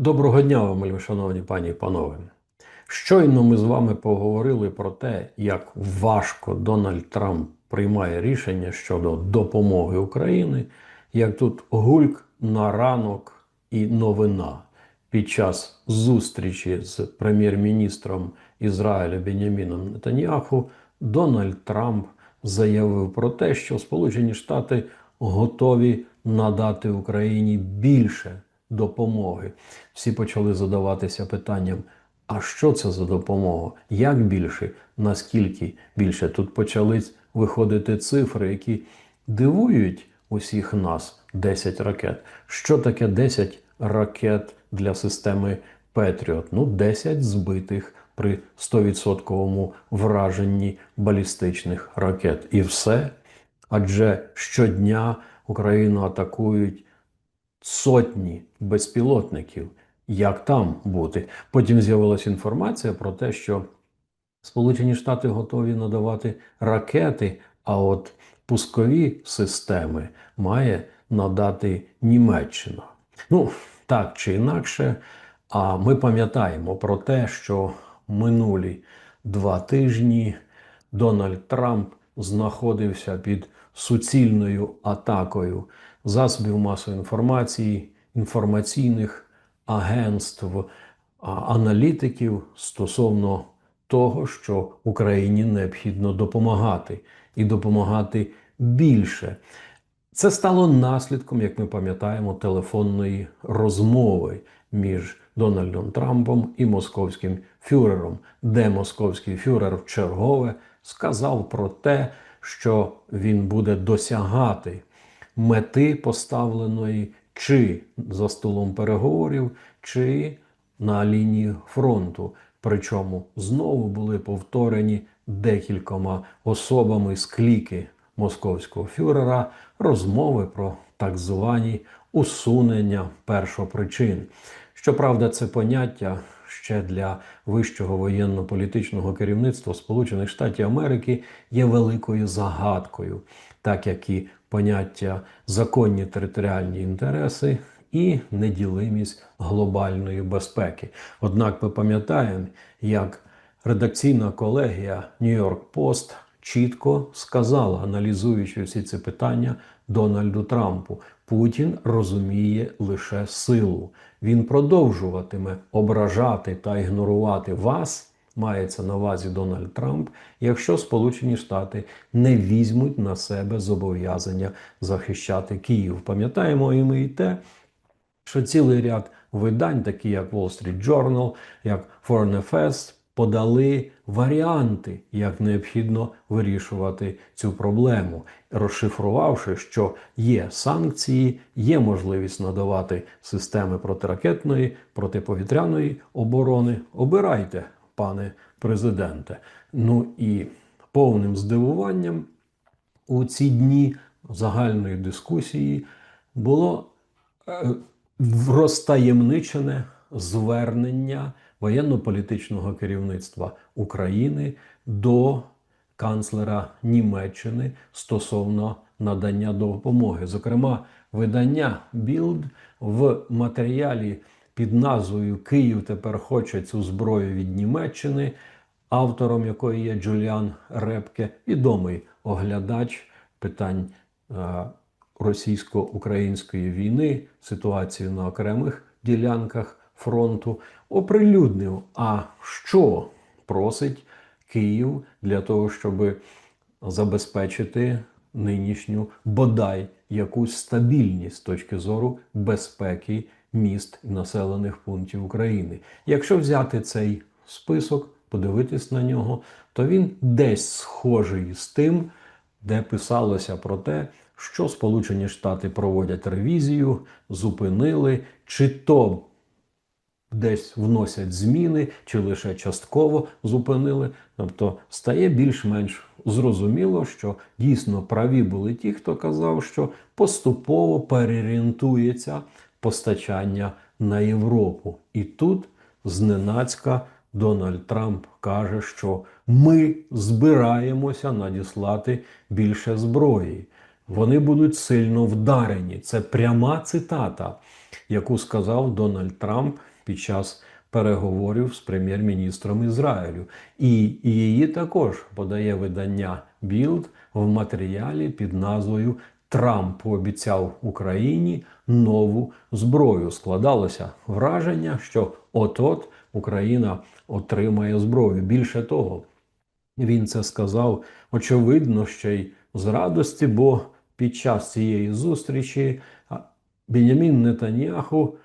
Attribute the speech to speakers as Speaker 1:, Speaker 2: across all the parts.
Speaker 1: Доброго дня вам, шановні пані і панове. Щойно ми з вами поговорили про те, як важко Дональд Трамп приймає рішення щодо допомоги Україні, як тут гульк на ранок і новина під час зустрічі з прем'єр-міністром Ізраїля Беняміном Нетаньяху Дональд Трамп заявив про те, що Сполучені Штати готові надати Україні більше допомоги. Всі почали задаватися питанням: а що це за допомога? Як більше? Наскільки більше? Тут почали виходити цифри, які дивують усіх нас 10 ракет. Що таке 10 ракет для системи Петріот? Ну, 10 збитих при 100% враженні балістичних ракет. І все. Адже щодня Україну атакують сотні безпілотників. Як там бути? Потім з'явилася інформація про те, що Сполучені Штати готові надавати ракети, а от пускові системи має надати Німеччина. Ну, так чи інакше, а ми пам'ятаємо про те, що минулі два тижні Дональд Трамп знаходився під суцільною атакою засобів масової інформації, інформаційних агентств, аналітиків стосовно того, що Україні необхідно допомагати і допомагати більше. Це стало наслідком, як ми пам'ятаємо, телефонної розмови між Дональдом Трампом і московським фюрером, де московський фюрер в чергове сказав про те, що він буде досягати мети поставленої чи за столом переговорів, чи на лінії фронту. Причому знову були повторені декількома особами з кліки московського фюрера розмови про так звані усунення першопричин. Щоправда, це поняття ще для вищого воєнно-політичного керівництва Сполучених Штатів Америки є великою загадкою, так як і поняття законні територіальні інтереси і неділимість глобальної безпеки. Однак ми пам'ятаємо, як редакційна колегія Нью-Йорк Пост чітко сказала, аналізуючи всі ці питання Дональду Трампу, Путін розуміє лише силу. Він продовжуватиме ображати та ігнорувати вас. Мається на увазі Дональд Трамп, якщо Сполучені Штати не візьмуть на себе зобов'язання захищати Київ. Пам'ятаємо і ми і те, що цілий ряд видань, такі як Wall Street Journal, як Foreign Affairs, подали варіанти, як необхідно вирішувати цю проблему, розшифрувавши, що є санкції, є можливість надавати системи протиракетної, протиповітряної оборони. Обирайте, пане президенте. Ну і повним здивуванням у ці дні загальної дискусії було е, розтаємничене звернення воєнно-політичного керівництва України до канцлера Німеччини стосовно надання допомоги. Зокрема, видання Білд в матеріалі під назвою Київ тепер хоче цю зброю від Німеччини, автором якої є Джуліан Репке, відомий оглядач питань е, російсько-української війни, ситуацію на окремих ділянках фронту оприлюднив. А що просить Київ для того, щоб забезпечити нинішню бодай якусь стабільність з точки зору безпеки міст і населених пунктів України? Якщо взяти цей список, подивитись на нього, то він десь схожий з тим, де писалося про те, що Сполучені Штати проводять ревізію, зупинили, чи то десь вносять зміни чи лише частково зупинили. Тобто стає більш-менш зрозуміло, що дійсно праві були ті, хто казав, що поступово переорієнтується постачання на Європу. І тут зненацька Дональд Трамп каже, що ми збираємося надіслати більше зброї. вони будуть сильно вдарені. Це пряма цитата, яку сказав Дональд Трамп під час переговорів з прем'єр-міністром Ізраїлю. І її також подає видання Білд в матеріалі під назвою Трамп пообіцяв Україні нову зброю. Складалося враження, що от-от Україна отримає зброю. Більше того, він це сказав очевидно ще й з радості, бо під час цієї зустрічі Бенямін Нетаньяху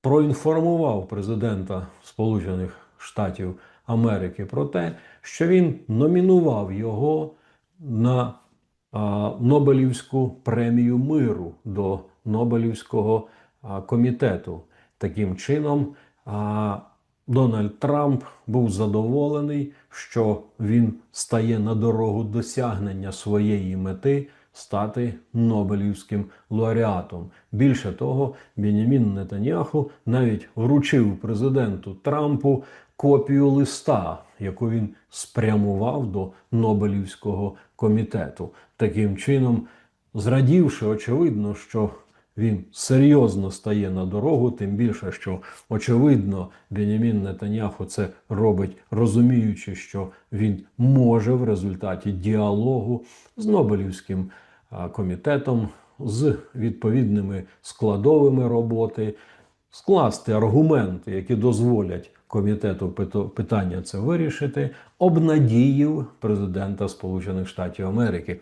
Speaker 1: проінформував президента Сполучених Штатів Америки про те, що він номінував його на Нобелівську премію миру до Нобелівського комітету. Таким чином, Дональд Трамп був задоволений, що він стає на дорогу досягнення своєї мети стати Нобелівським лауреатом. Більше того, Бенямін Нетаньяху навіть вручив президенту Трампу копію листа, яку він спрямував до Нобелівського комітету. Таким чином, зрадівши, очевидно, що він серйозно стає на дорогу, тим більше, що очевидно Бенямін Нетаньяху це робить, розуміючи, що він може в результаті діалогу з Нобелівським комітетом, з відповідними складовими роботи, скласти аргументи, які дозволять комітету питання це вирішити, обнадіїв президента Сполучених Штатів Америки.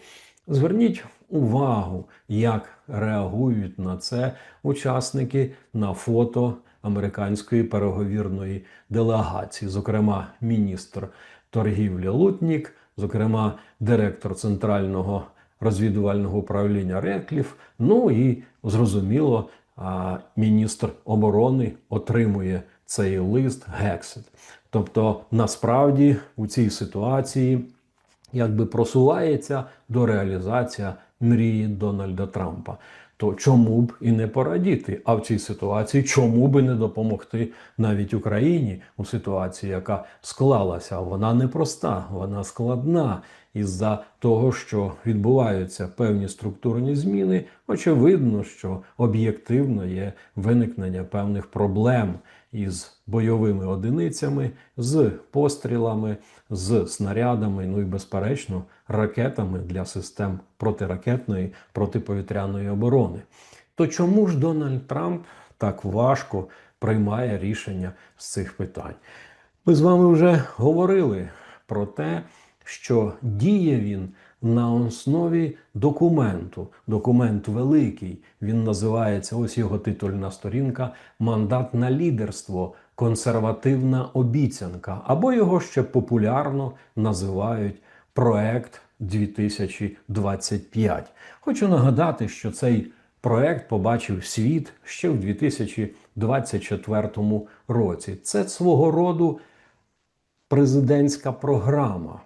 Speaker 1: Зверніть увагу, як реагують на це учасники на фото американської переговірної делегації, зокрема, міністр торгівлі Лутнік, зокрема, директор центрального розвідувального управління Рекліф. Ну і зрозуміло, міністр оборони отримує цей лист Гексет. Тобто, насправді у цій ситуації якби просувається до реалізації мрії Дональда Трампа. То чому б і не порадіти? А в цій ситуації чому б і не допомогти навіть Україні у ситуації, яка склалася? Вона непроста, вона складна. Із-за того, що відбуваються певні структурні зміни, очевидно, що об'єктивно є виникнення певних проблем із бойовими одиницями, з пострілами, з снарядами, ну і безперечно, ракетами для систем протиракетної протиповітряної оборони. То чому ж Дональд Трамп так важко приймає рішення з цих питань? Ми з вами вже говорили про те, що діє він на основі документу. Документ великий. Він називається ось його титульна сторінка Мандат на лідерство. Консервативна обіцянка, або його ще популярно називають проект 2025. Хочу нагадати, що цей проект побачив світ ще в 2024 році. Це свого роду президентська програма.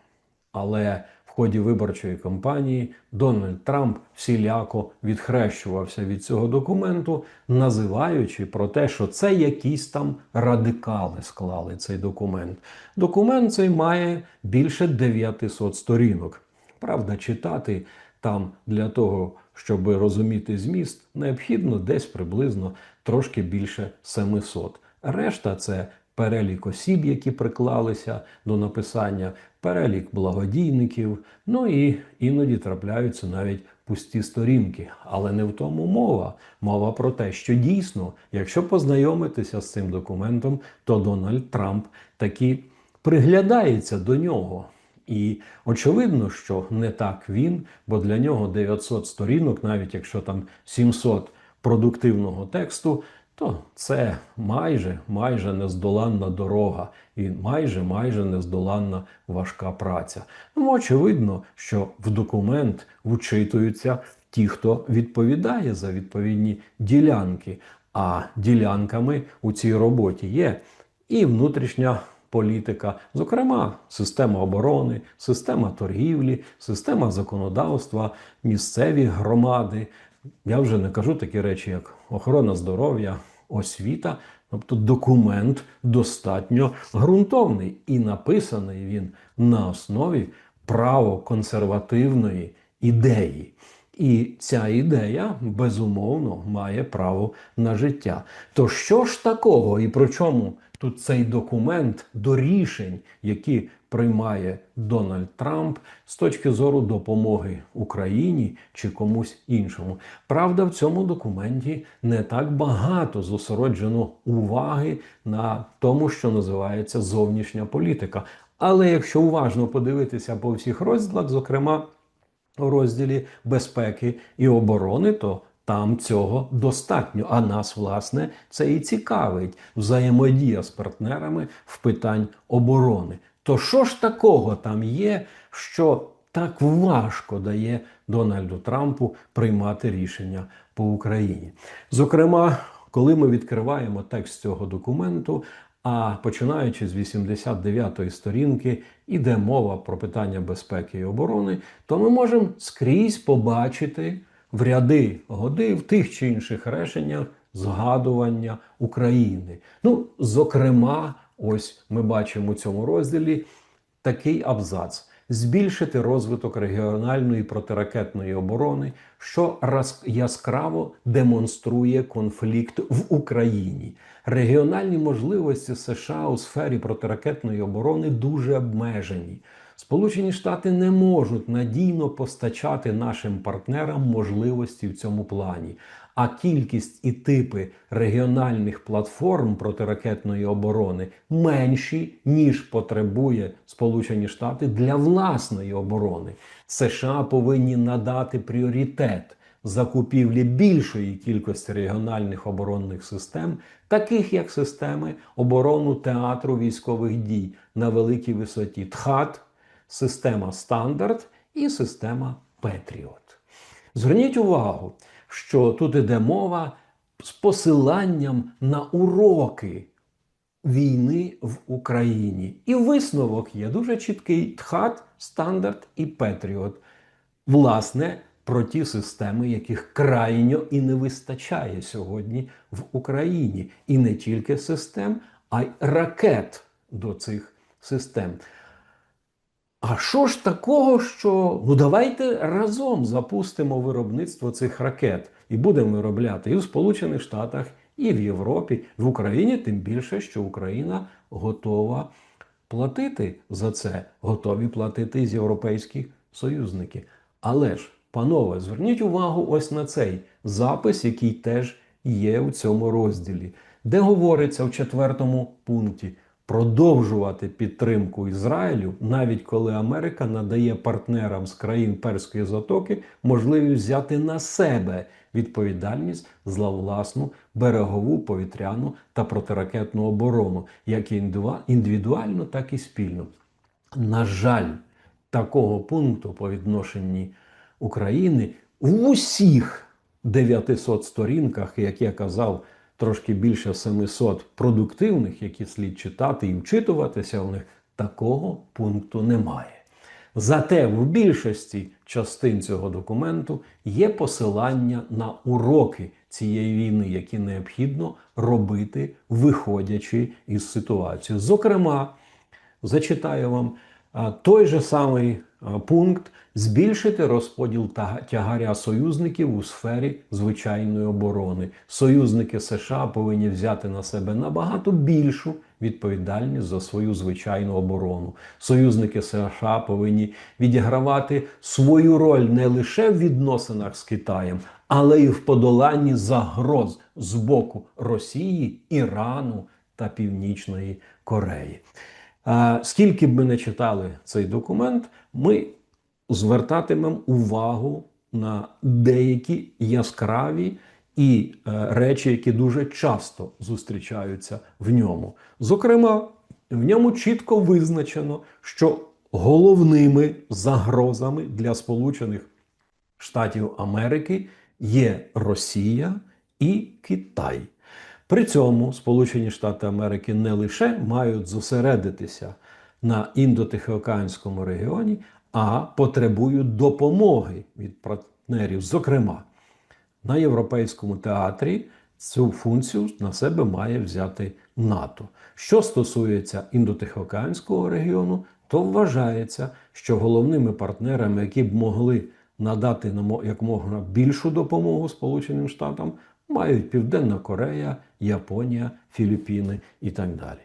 Speaker 1: Але ході виборчої кампанії Дональд Трамп всіляко відхрещувався від цього документу, називаючи про те, що це якісь там радикали склали цей документ. Документ цей має більше 900 сторінок. Правда, читати там для того, щоб розуміти зміст, необхідно десь приблизно трошки більше 700. Решта це перелік осіб, які приклалися до написання, перелік благодійників. Ну і іноді трапляються навіть пусті сторінки. Але не в тому мова. Мова про те, що дійсно, якщо познайомитися з цим документом, то Дональд Трамп таки приглядається до нього. І очевидно, що не так він, бо для нього 900 сторінок, навіть якщо там 700 продуктивного тексту, то це майже майже нездоланна дорога і майже майже нездоланна важка праця. Ну, очевидно, що в документ вчитуються ті, хто відповідає за відповідні ділянки. А ділянками у цій роботі є і внутрішня. Політика, зокрема, система оборони, система торгівлі, система законодавства, місцеві громади, я вже не кажу такі речі, як охорона здоров'я, освіта. Тобто документ достатньо ґрунтовний і написаний він на основі правоконсервативної ідеї. І ця ідея безумовно має право на життя. То що ж такого, і про чому тут цей документ до рішень, які приймає Дональд Трамп з точки зору допомоги Україні чи комусь іншому? Правда, в цьому документі не так багато зосереджено уваги на тому, що називається зовнішня політика. Але якщо уважно подивитися по всіх розділах, зокрема у розділі безпеки і оборони, то там цього достатньо. А нас, власне, це і цікавить взаємодія з партнерами в питань оборони. То що ж такого там є, що так важко дає Дональду Трампу приймати рішення по Україні? Зокрема, коли ми відкриваємо текст цього документу. А починаючи з 89-ї сторінки, іде мова про питання безпеки і оборони, то ми можемо скрізь побачити в ряди годи в тих чи інших реченнях згадування України. Ну, зокрема, ось ми бачимо у цьому розділі такий абзац. Збільшити розвиток регіональної протиракетної оборони, що яскраво демонструє конфлікт в Україні. Регіональні можливості США у сфері протиракетної оборони дуже обмежені. Сполучені Штати не можуть надійно постачати нашим партнерам можливості в цьому плані. А кількість і типи регіональних платформ протиракетної оборони менші, ніж потребує Сполучені Штати для власної оборони. США повинні надати пріоритет закупівлі більшої кількості регіональних оборонних систем, таких як системи оборону театру військових дій на великій висоті ТХАТ, система Стандарт і система Петріот. Зверніть увагу, що тут іде мова з посиланням на уроки війни в Україні. І висновок є дуже чіткий: ТХАТ, Стандарт і Петріот. Власне, про ті системи, яких крайньо і не вистачає сьогодні в Україні. І не тільки систем, а й ракет до цих систем. А що ж такого, що ну давайте разом запустимо виробництво цих ракет і будемо виробляти і в Сполучених Штатах, і в Європі, в Україні, тим більше, що Україна готова платити за це, готові платити з європейські союзники. Але ж, панове, зверніть увагу ось на цей запис, який теж є у цьому розділі, де говориться в четвертому пункті продовжувати підтримку Ізраїлю, навіть коли Америка надає партнерам з країн Перської затоки можливість взяти на себе відповідальність за власну берегову повітряну та протиракетну оборону, як індивідуально, так і спільно. На жаль, такого пункту по відношенні України в усіх 900 сторінках, як я казав, трошки більше 700 продуктивних, які слід читати і вчитуватися в них, такого пункту немає. Зате в більшості частин цього документу є посилання на уроки цієї війни, які необхідно робити, виходячи із ситуації. Зокрема, зачитаю вам той же самий пункт збільшити розподіл тягаря союзників у сфері звичайної оборони. Союзники США повинні взяти на себе набагато більшу відповідальність за свою звичайну оборону. Союзники США повинні відігравати свою роль не лише в відносинах з Китаєм, але й в подоланні загроз з боку Росії, Ірану та Північної Кореї. Скільки б ми не читали цей документ, ми звертатимемо увагу на деякі яскраві і е, речі, які дуже часто зустрічаються в ньому. Зокрема, в ньому чітко визначено, що головними загрозами для Сполучених Штатів Америки є Росія і Китай. При цьому Сполучені Штати Америки не лише мають зосередитися на індотихоокеанському регіоні, а потребують допомоги від партнерів. Зокрема, на європейському театрі цю функцію на себе має взяти НАТО. Що стосується індотихоокеанського регіону, то вважається, що головними партнерами, які б могли надати як можна більшу допомогу Сполученим Штатам мають Південна Корея, Японія, Філіппіни і так далі.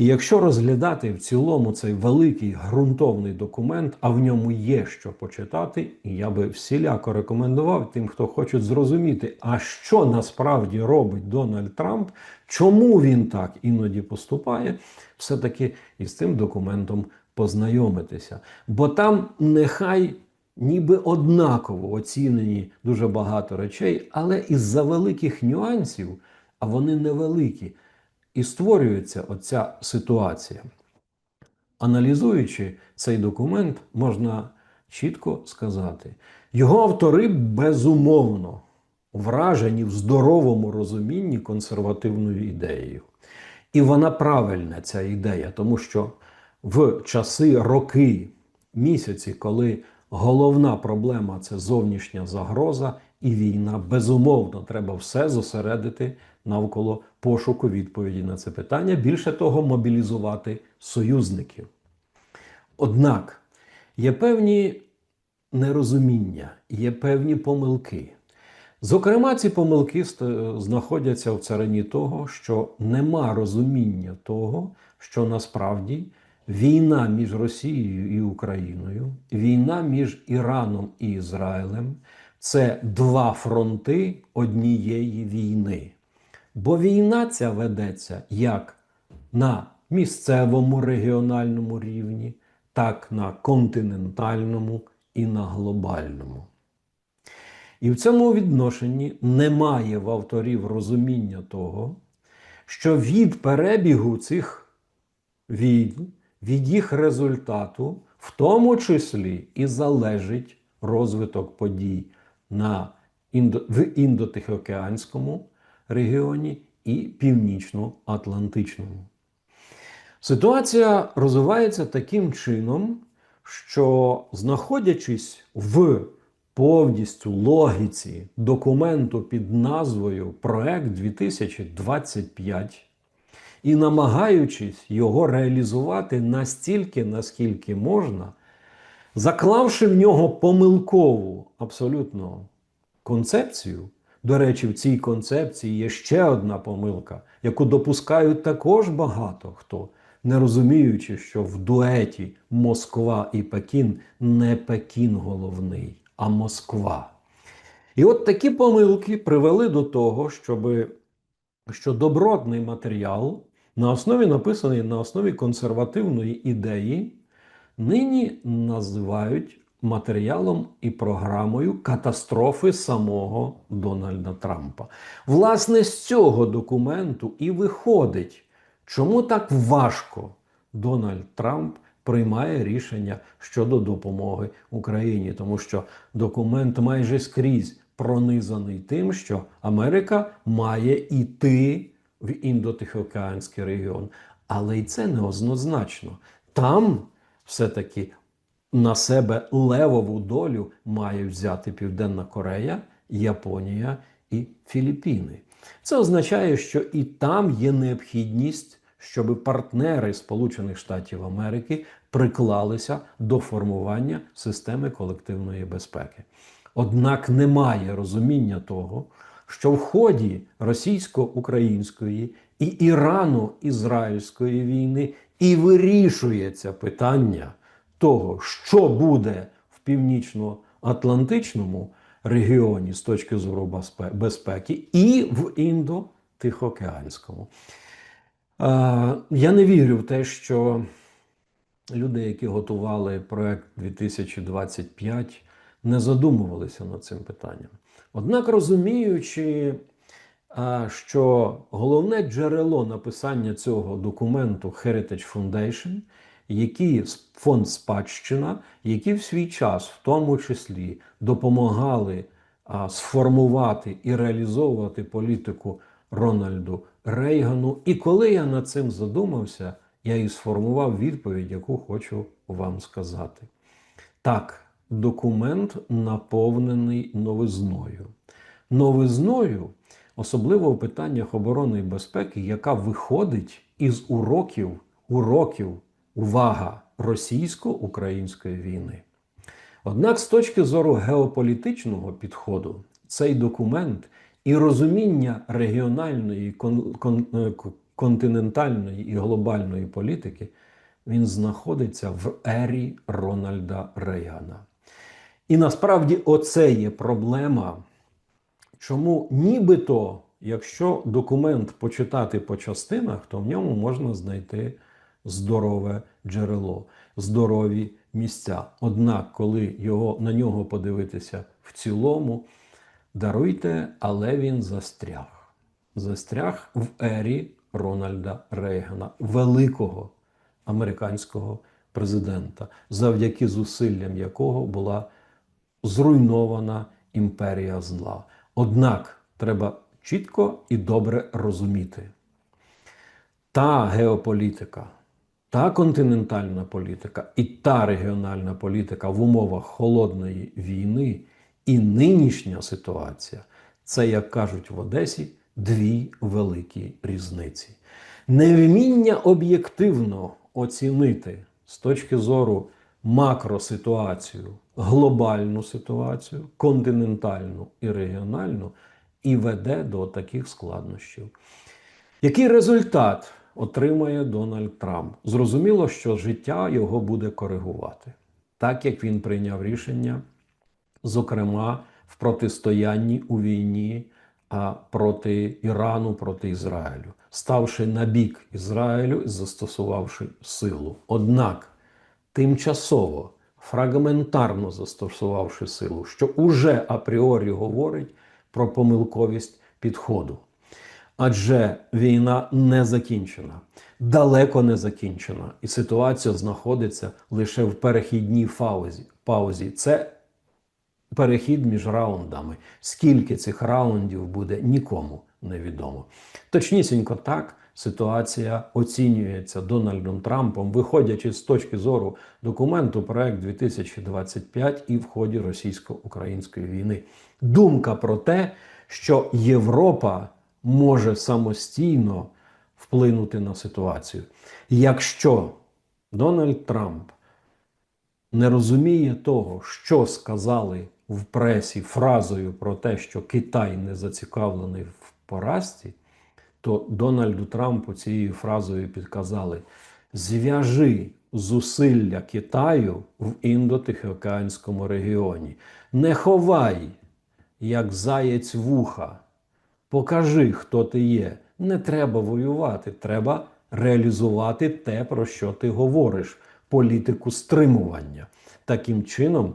Speaker 1: І якщо розглядати в цілому цей великий ґрунтовний документ, а в ньому є що почитати, і я би всіляко рекомендував тим, хто хоче зрозуміти, а що насправді робить Дональд Трамп, чому він так іноді поступає, все-таки із цим документом познайомитися. Бо там нехай ніби однаково оцінені дуже багато речей, але із-за великих нюансів, а вони невеликі, і створюється оця ситуація. Аналізуючи цей документ, можна чітко сказати, його автори безумовно вражені в здоровому розумінні консервативною ідеєю. І вона правильна, ця ідея, тому що в часи, роки, місяці, коли головна проблема це зовнішня загроза і війна, безумовно, треба все зосередити навколо пошуку відповіді на це питання. Більше того, мобілізувати союзників. Однак є певні нерозуміння, є певні помилки. Зокрема, ці помилки знаходяться в царині того, що нема розуміння того, що насправді війна між Росією і Україною, війна між Іраном і Ізраїлем це два фронти однієї війни. Бо війна ця ведеться як на місцевому регіональному рівні, так на континентальному і на глобальному. І в цьому відношенні немає в авторів розуміння того, що від перебігу цих війн, від їх результату, в тому числі і залежить розвиток подій на індо, в індотихоокеанському регіоні і північно-атлантичному. Ситуація розвивається таким чином, що знаходячись в повністю логіці документу під назвою Проект 2025 і намагаючись його реалізувати настільки, наскільки можна, заклавши в нього помилкову абсолютно концепцію. До речі, в цій концепції є ще одна помилка, яку допускають також багато хто, не розуміючи, що в дуеті Москва і Пекін не Пекін головний, а Москва. І от такі помилки привели до того, щоб, що добротний матеріал на основі написаний на основі консервативної ідеї, нині називають матеріалом і програмою катастрофи самого Дональда Трампа. Власне, з цього документу і виходить, чому так важко Дональд Трамп приймає рішення щодо допомоги Україні, тому що документ майже скрізь пронизаний тим, що Америка має йти в індотихоокеанський регіон. Але й це не однозначно. Там все-таки на себе левову долю має взяти Південна Корея, Японія і Філіппіни. Це означає, що і там є необхідність, щоб партнери Сполучених Штатів Америки приклалися до формування системи колективної безпеки. Однак немає розуміння того, що в ході російсько-української і Ірано-Ізраїльської війни і вирішується питання того, що буде в північно-атлантичному регіоні з точки зору безпеки, і в індо-тихоокеанському. Я не вірю в те, що люди, які готували проект 2025, не задумувалися над цим питанням. Однак, розуміючи, що головне джерело написання цього документу Heritage Foundation, які с- фонд спадщина, які в свій час, в тому числі, допомагали сформувати і реалізовувати політику Рональду Рейгану. І коли я над цим задумався, я і сформував відповідь, яку хочу вам сказати. Так, документ наповнений новизною. Новизною, особливо в питаннях оборони і безпеки, яка виходить із уроків, уроків, увага, російсько-української війни. Однак, з точки зору геополітичного підходу, цей документ і розуміння регіональної, кон, кон, е, континентальної і глобальної політики він знаходиться в ері Рональда Рейгана. І насправді оце є проблема, чому нібито, якщо документ почитати по частинах, то в ньому можна знайти здорове джерело, здорові місця. Однак, коли його, на нього подивитися в цілому, даруйте, але він застряг. Застряг в ері Рональда Рейгана, великого американського президента, завдяки зусиллям якого була зруйнована імперія зла. Однак треба чітко і добре розуміти, та геополітика, та континентальна політика і та регіональна політика в умовах холодної війни і нинішня ситуація це, як кажуть в Одесі, дві великі різниці. Невміння об'єктивно оцінити з точки зору макроситуацію, глобальну ситуацію, континентальну і регіональну, і веде до таких складнощів. Який результат отримає Дональд Трамп? Зрозуміло, що життя його буде коригувати, так як він прийняв рішення, зокрема в протистоянні у війні а, проти Ірану, проти Ізраїлю, ставши на бік Ізраїлю і застосувавши силу. Однак тимчасово, фрагментарно застосувавши силу, що уже апріорі говорить про помилковість підходу. Адже війна не закінчена, далеко не закінчена, і ситуація знаходиться лише в перехідній фаузі. паузі. Це перехід між раундами. Скільки цих раундів буде, нікому невідомо. Точнісінько так ситуація оцінюється Дональдом Трампом, виходячи з точки зору документу проект 2025 і в ході російсько-української війни. Думка про те, що Європа може самостійно вплинути на ситуацію. Якщо Дональд Трамп не розуміє того, що сказали в пресі фразою про те, що Китай не зацікавлений в поразці, то Дональду Трампу цією фразою підказали: зв'яжи зусилля Китаю в індотихоокеанському регіоні. Не ховай, як заєць вуха. Покажи, хто ти є. Не треба воювати, треба реалізувати те, про що ти говориш, політику стримування. Таким чином,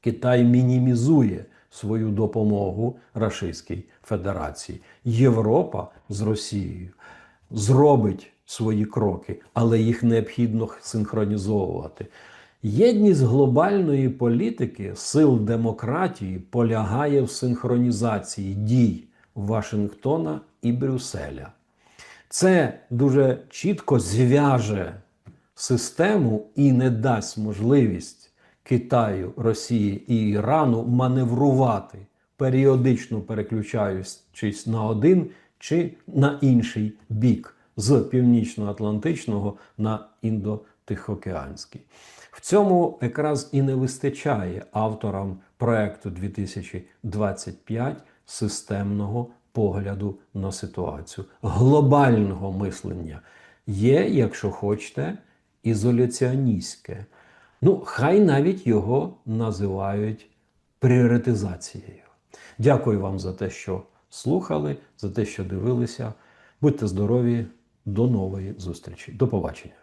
Speaker 1: Китай мінімізує свою допомогу Російській Федерації. Європа з Росією зробить свої кроки, але їх необхідно синхронізовувати. Єдність глобальної політики сил демократії полягає в синхронізації дій Вашингтона і Брюсселя. Це дуже чітко зв'яже систему і не дасть можливість Китаю, Росії і Ірану маневрувати, періодично переключаючись на один чи на інший бік з північно-атлантичного на індотихоокеанський. В цьому якраз і не вистачає авторам проекту 2025 системного погляду на ситуацію, глобального мислення. Є, якщо хочете, ізоляціоністське. Ну, хай навіть його називають пріоритизацією. Дякую вам за те, що слухали, за те, що дивилися. Будьте здорові, до нової зустрічі. До побачення.